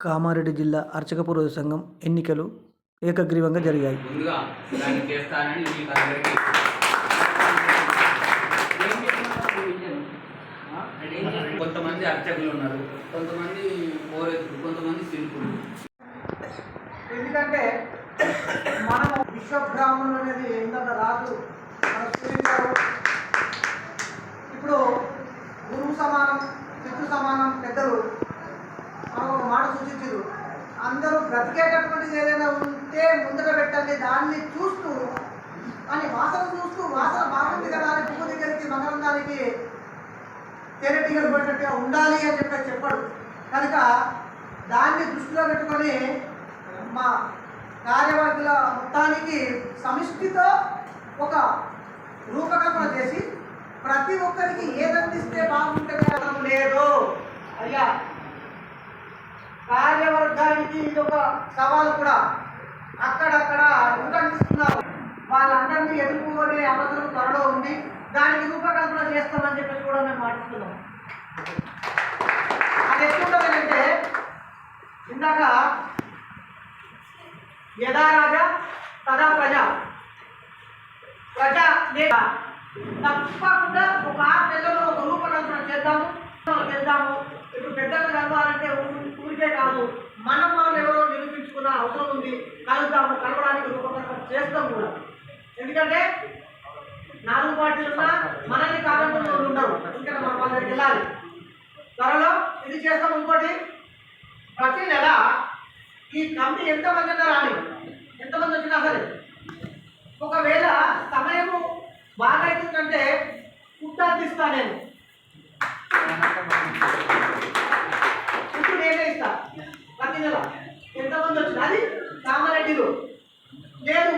కామారెడ్డి జిల్లా అర్చక పురోహిత సంఘం ఎన్నికలు ఏకగ్రీవంగా జరిగాయి. కొంతమంది అర్చకులు ఉన్నారు. కొంతమంది కొంతమంది శిల్పులు. ఎందుకంటే మనం విశ్వబ్రాహ్మణులు అనేది సూచించారు ఇప్పుడు గురువు సమానం శిశు సమానం పెద్దలు ఒక మాట సూచించారు అందరూ బ్రతికేటటువంటిది ఏదైనా ఉంటే ముందర పెట్టండి. దాన్ని చూస్తూ అని వాసన చూస్తూ వాసన బాగుంది కదా అని పువ్వు దగ్గరికి మకరందానికి తేనెటీగలు పడినట్టుగా ఉండాలి అని చెప్పి చెప్పాడు. కనుక దాన్ని దృష్టిలో పెట్టుకొని మా కార్యవర్గుల మొత్తానికి సమిష్టితో ఒక రూపకల్పన చేసి ప్రతి ఒక్కరికి ఏదంది బాగుంటుంది అనడం లేదు అయ్యా మనకి ఇది ఒక సవాలు కూడా అక్కడక్కడ ఉటంకిస్తున్నారు వాళ్ళందరినీ ఎదుర్కొనే అవసరం త్వరలో ఉంది. దానికి రూపకల్పన చేస్తామని చెప్పేసి కూడా మేము మాట్లాడుతున్నాం అది ఎట్లుంటుందంటే ఇందాక యథా రాజా తదా ప్రజ. ప్రజ లేదా తప్పకుండా ఒక ఆరు నెలలో ఒక రూపకల్పన చేద్దాము చేద్దాము. ఇప్పుడు పెద్దలు కలవాలంటే ఊరికే కాదు మనం తీసుకున్న అవసరం ఉంది. కలుద్దాము కలవడానికి రూపకల్పన చేస్తాం కూడా. ఎందుకంటే నాలుగు పార్టీలు ఉన్నా మనల్ని కాదంటున్న వాళ్ళు ఉండరు. ఎందుకంటే మనం వాళ్ళ దగ్గరికి వెళ్ళాలి. త్వరలో ఇది చేస్తాం ఇంకోటి. ప్రతి నెల ఈ కమిటీ ఎంతమంది ఉన్నా రాని ఎంతమంది వచ్చినా సరే. ఒకవేళ సమయము బాగా అవుతుందంటే ఫుడ్ ఇస్తా నేను ఫుడ్ నేనే ఇస్తా ప్రతి నెల ఎంతమంది వచ్చినా అది కామారెడ్డిలో లేదు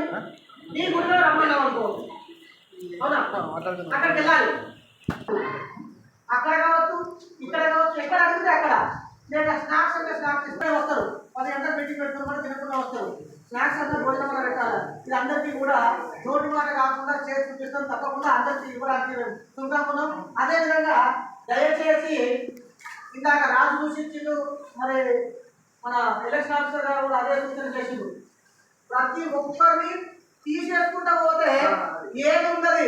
నీ గుడిలో రమ్మన్నావు అనుకో అవునా అక్కడికి వెళ్ళాలి అక్కడ కావచ్చు ఇక్కడ కావచ్చు ఎక్కడ అడిగితే అక్కడ. లేదా స్నాక్స్ అంటే స్నాక్స్ ఇస్తే వస్తారు. పది గంటలు పెట్టి పెట్టుకుని కూడా తినకుండా వస్తారు. స్నాక్స్ అంటే భోజనం పెట్టాలి. ఇది అందరికీ కూడా నోటి మాట కాకుండా చేసి చూపిస్తాం తప్పకుండా అందరికీ ఇవ్వడానికి చూద్దామున్నాం అదేవిధంగా దయచేసి ఇందాక రాజు సూచించిండు మరి మన ఎలక్షన్ ఆఫీసర్ గారు కూడా అదే సూచన చేసిండు. ప్రతి ఒక్కరిని తీసేసుకుంటా పోతే ఏది ఉన్నది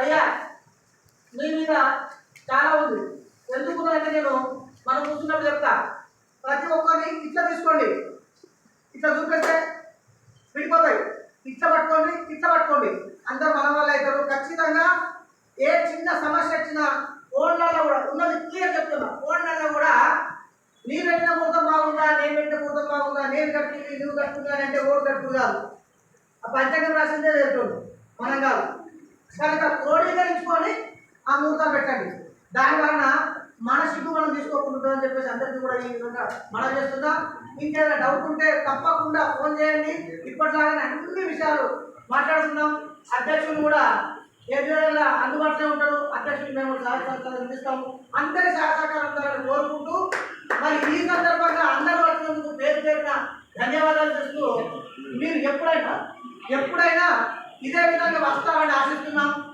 అయ్యా మీ మీద చాలా ఉంది. ఎందుకు అంటే నేను మనం కూర్చున్నప్పుడు చెప్తా. ప్రతి ఒక్కరిని ఇట్లా తీసుకోండి. ఇట్లా చూపిస్తే విడిపోతాయి. ఇట్లా పట్టుకోండి ఇట్లా పట్టుకోండి. అందరూ మన వాళ్ళు అవుతారు. ఖచ్చితంగా ఏ చిన్న సమస్య వచ్చినా ఫోన్లలో కూడా ఉన్నది క్లియర్ చెప్తున్నా. ఫోన్లలో కూడా నీ పెట్టిన ముహూర్తం బాగుందా నేను పెట్టిన ముహూర్తం బాగుందా నేను కట్టుకుని నువ్వు కట్టుకుందా అంటే ఓటు కట్టుకుని కాదు ఆ పంచాంగం రాసిందే చెప్తుంది మనం కాదు. ఆ పెట్టండి. దాని వలన మన సిగ్గు మనం తీసుకోకుండా అని చెప్పేసి అందరికీ కూడా ఈ విధంగా మనం చేస్తుందా? ఇంకేదైనా డౌట్ ఉంటే తప్పకుండా ఫోన్ చేయండి. ఇప్పటిలాగానే అన్ని విషయాలు మాట్లాడుతున్నాం. అధ్యక్షులు కూడా ఏ విధంగా అందుబాటులో ఉంటాడు అధ్యక్షులు మేము సహాయ సహకారాలు అందిస్తాము. అందరి సహకారం ఉండాలని కోరుకుంటూ మరి ఈ సందర్భంగా అందరూ వచ్చినందుకు పేరు పేరున ధన్యవాదాలు చేస్తూ మీరు ఎప్పుడైనా ఎప్పుడైనా ఇదే విధంగా వస్తామని ఆశిస్తున్నాం.